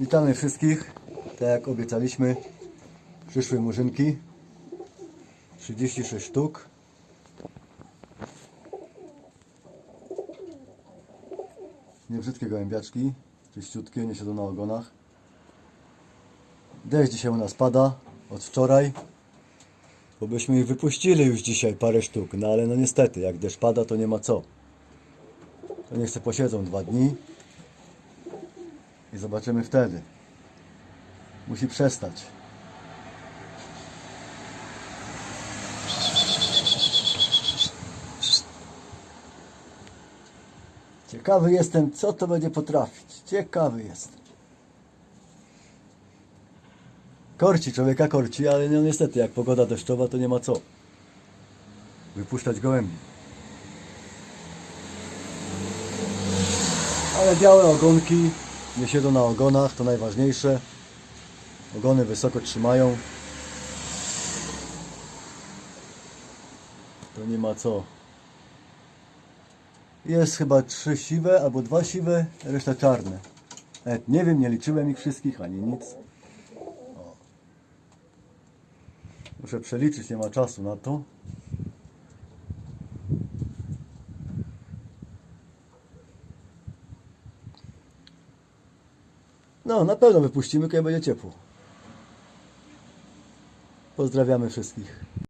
Witamy wszystkich. Tak jak obiecaliśmy, przyszły murzynki. 36 sztuk. Niebrzydkie gołębiaczki, czyściutkie, nie siedzą na ogonach. Deszcz dzisiaj u nas pada, od wczoraj. Bo byśmy ich wypuścili już dzisiaj parę sztuk, no ale no niestety, jak deszcz pada, to nie ma co. To niech se posiedzą dwa dni i zobaczymy wtedy. Musi przestać. Ciekawy jestem, co to będzie potrafić. Ciekawy jestem. Korci, człowieka korci, ale no niestety, jak pogoda deszczowa, to nie ma co. Wypuszczać gołębi. Ale białe ogonki nie siedzą na ogonach, to najważniejsze. Ogony wysoko trzymają. To nie ma co. Jest chyba trzy siwe albo dwa siwe, reszta czarne. Nawet nie wiem, nie liczyłem ich wszystkich ani nic. O. Muszę przeliczyć, nie ma czasu na to. No, na pewno wypuścimy, kiedy będzie ciepło. Pozdrawiamy wszystkich.